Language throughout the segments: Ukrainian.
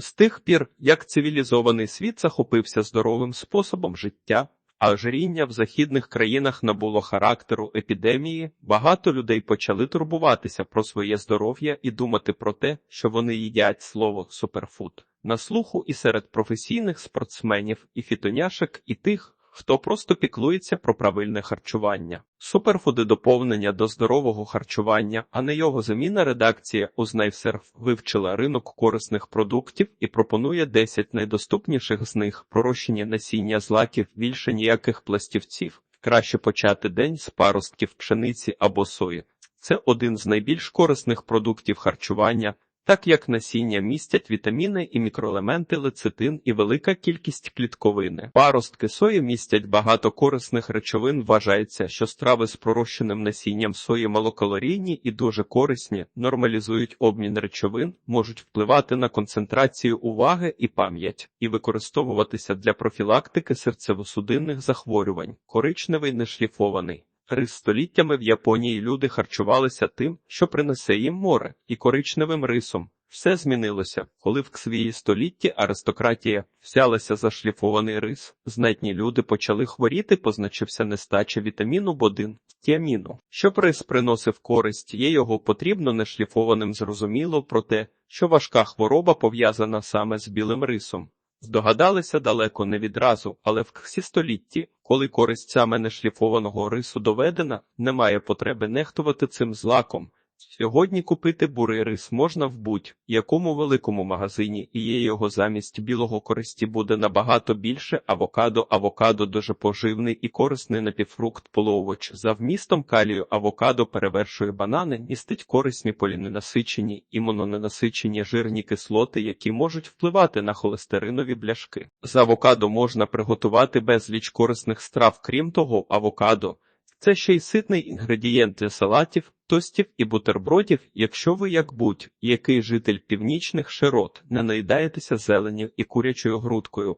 З тих пір, як цивілізований світ захопився здоровим способом життя, а ожиріння в західних країнах набуло характеру епідемії, багато людей почали турбуватися про своє здоров'я і думати про те, що вони їдять слово суперфуд. На слуху і серед професійних спортсменів, і фітоняшек, і тих, хто просто піклується про правильне харчування. Суперфуди доповнення до здорового харчування, а не його заміна редакція Узнайсерф вивчила ринок корисних продуктів і пропонує 10 найдоступніших з них пророщення насіння злаків більше ніяких пластівців. Краще почати день з паростків пшениці або сої. Це один з найбільш корисних продуктів харчування, так як насіння містять вітаміни і мікроелементи лецитин і велика кількість клітковини. Паростки сої містять багато корисних речовин. Вважається, що страви з пророщеним насінням сої малокалорійні і дуже корисні, нормалізують обмін речовин, можуть впливати на концентрацію уваги і пам'ять, і використовуватися для профілактики серцево-судинних захворювань. Коричневий нешліфований. Рис століттями в Японії люди харчувалися тим, що принесе їм море, і коричневим рисом. Все змінилося, коли в свої столітті аристократія взялася за шліфований рис. Знатні люди почали хворіти, позначився нестача вітаміну В1, тіаміну. Щоб рис приносив користь, є його потрібно нешліфованим зрозуміло про те, що важка хвороба пов'язана саме з білим рисом. Здогадалися далеко не відразу, але в всі столітті, коли користь саме нешліфованого рису доведена, немає потреби нехтувати цим злаком. Сьогодні купити бурий рис можна в будь-якому великому магазині, і є його замість білого користі буде набагато більше авокадо. Авокадо дуже поживний і корисний напівфрукт полуовоч. За вмістом калію авокадо перевершує банани, містить корисні поліненасичені і мононенасичені жирні кислоти, які можуть впливати на холестеринові бляшки. З авокадо можна приготувати безліч корисних страв, крім того, авокадо. Це ще й ситний інгредієнт для салатів, тостів і бутербродів, якщо ви, як будь-який житель північних широт, не наїдаєтеся зеленів і курячою грудкою.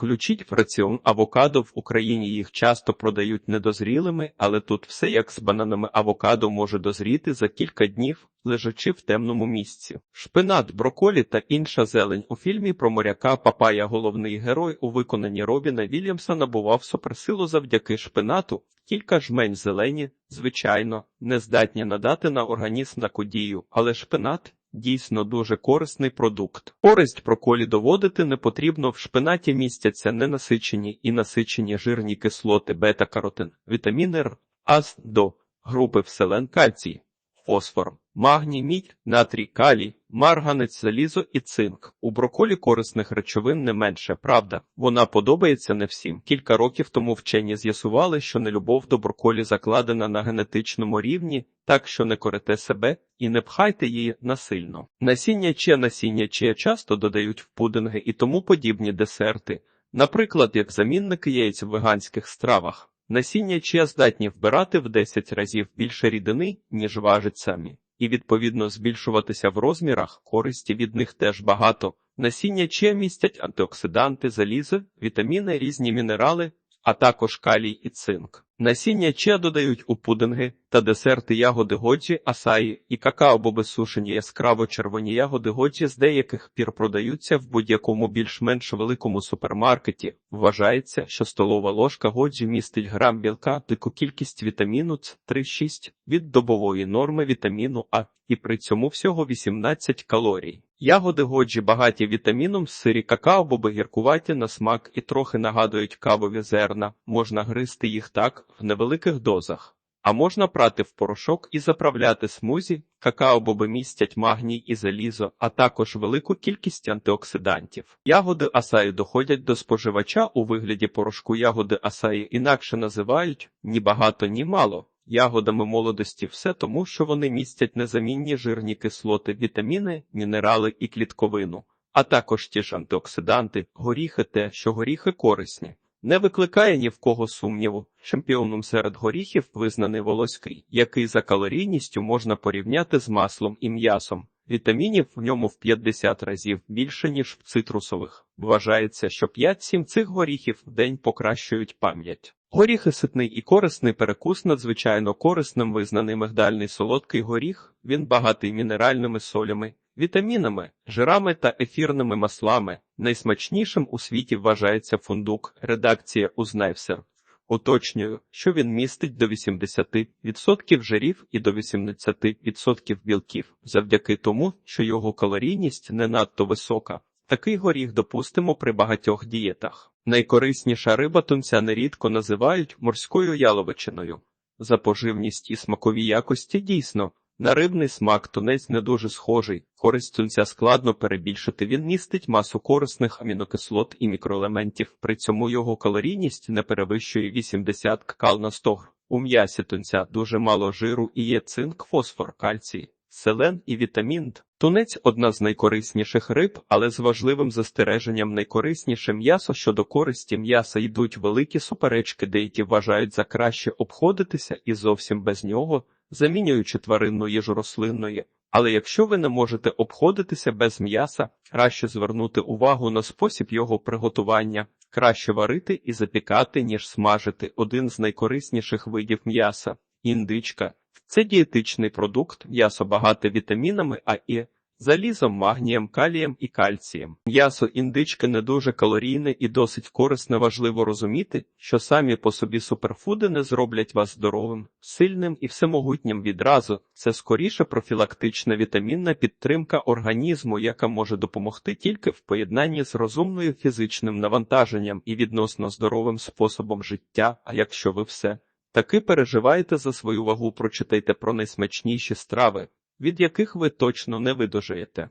Включіть в раціон авокадо в Україні їх часто продають недозрілими, але тут все як з бананами авокадо може дозріти за кілька днів, лежачи в темному місці. Шпинат, броколі та інша зелень у фільмі про моряка Папая головний герой у виконанні Робіна Вільямса набував суперсилу завдяки шпинату. Кілька жмень зелені, звичайно, не здатні надати на організм таку дію, але шпинат дійсно дуже корисний продукт. Користь проколі доводити не потрібно в шпинаті містяться ненасичені і насичені жирні кислоти бета-каротин, вітаміни Р, АЗ, до, групи вселен кальцій, фосфор, магній, мідь, натрій, калій, марганець, залізо і цинк. У броколі корисних речовин не менше, правда, вона подобається не всім. Кілька років тому вчені з'ясували, що нелюбов до броколі закладена на генетичному рівні, так що не корите себе і не пхайте її насильно. Насіння чи насіння чи часто додають в пудинги і тому подібні десерти, наприклад, як замінники яєць в веганських стравах. Насіння чия здатні вбирати в 10 разів більше рідини, ніж важить самі, і відповідно збільшуватися в розмірах, користі від них теж багато. Насіння чия містять антиоксиданти, залізо, вітаміни, різні мінерали, а також калій і цинк. Насіння чия додають у пудинги та десерти ягоди годжі, асаї і какао сушені яскраво червоні ягоди годжі з деяких пір продаються в будь-якому більш-менш великому супермаркеті. Вважається, що столова ложка годжі містить грам білка, дику кількість вітаміну С 3,6 від добової норми вітаміну А, і при цьому всього 18 калорій. Ягоди годжі багаті вітаміном, сирі какао, боби гіркуваті на смак і трохи нагадують кавові зерна, можна гризти їх так в невеликих дозах. А можна прати в порошок і заправляти смузі, какао-боби містять магній і залізо, а також велику кількість антиоксидантів. Ягоди асаї доходять до споживача у вигляді порошку ягоди асаї інакше називають ні багато, ні мало. Ягодами молодості все тому, що вони містять незамінні жирні кислоти, вітаміни, мінерали і клітковину, а також ті ж антиоксиданти, горіхи те, що горіхи корисні. Не викликає ні в кого сумніву. Чемпіоном серед горіхів визнаний волоський, який за калорійністю можна порівняти з маслом і м'ясом. Вітамінів в ньому в 50 разів більше, ніж в цитрусових. Вважається, що 5-7 цих горіхів в день покращують пам'ять. Горіхи ситний і корисний перекус надзвичайно корисним визнаний мигдальний солодкий горіх, він багатий мінеральними солями, вітамінами, жирами та ефірними маслами. Найсмачнішим у світі вважається фундук. Редакція Узнайвсер. Уточнюю, що він містить до 80% жирів і до 18% білків, завдяки тому, що його калорійність не надто висока. Такий горіх допустимо при багатьох дієтах. Найкорисніша риба тунця нерідко називають морською яловичиною. За поживність і смакові якості дійсно. На рибний смак тунець не дуже схожий, користь тунця складно перебільшити, він містить масу корисних амінокислот і мікроелементів, при цьому його калорійність не перевищує 80 ккал на 100. У м'ясі тунця дуже мало жиру і є цинк, фосфор, кальцій, селен і вітамін. Тунець одна з найкорисніших риб, але з важливим застереженням найкорисніше м'ясо щодо користі м'яса йдуть великі суперечки, деякі вважають за краще обходитися і зовсім без нього, замінюючи тваринну їжу рослинної. Але якщо ви не можете обходитися без м'яса, краще звернути увагу на спосіб його приготування. Краще варити і запікати, ніж смажити один з найкорисніших видів м'яса індичка. Це дієтичний продукт, м'ясо багате вітамінами А і залізом, магнієм, калієм і кальцієм. М'ясо індички не дуже калорійне і досить корисне. Важливо розуміти, що самі по собі суперфуди не зроблять вас здоровим, сильним і всемогутнім відразу. Це скоріше профілактична вітамінна підтримка організму, яка може допомогти тільки в поєднанні з розумною фізичним навантаженням і відносно здоровим способом життя. А якщо ви все таки переживаєте за свою вагу, прочитайте про найсмачніші страви, від яких ви точно не видожиєте.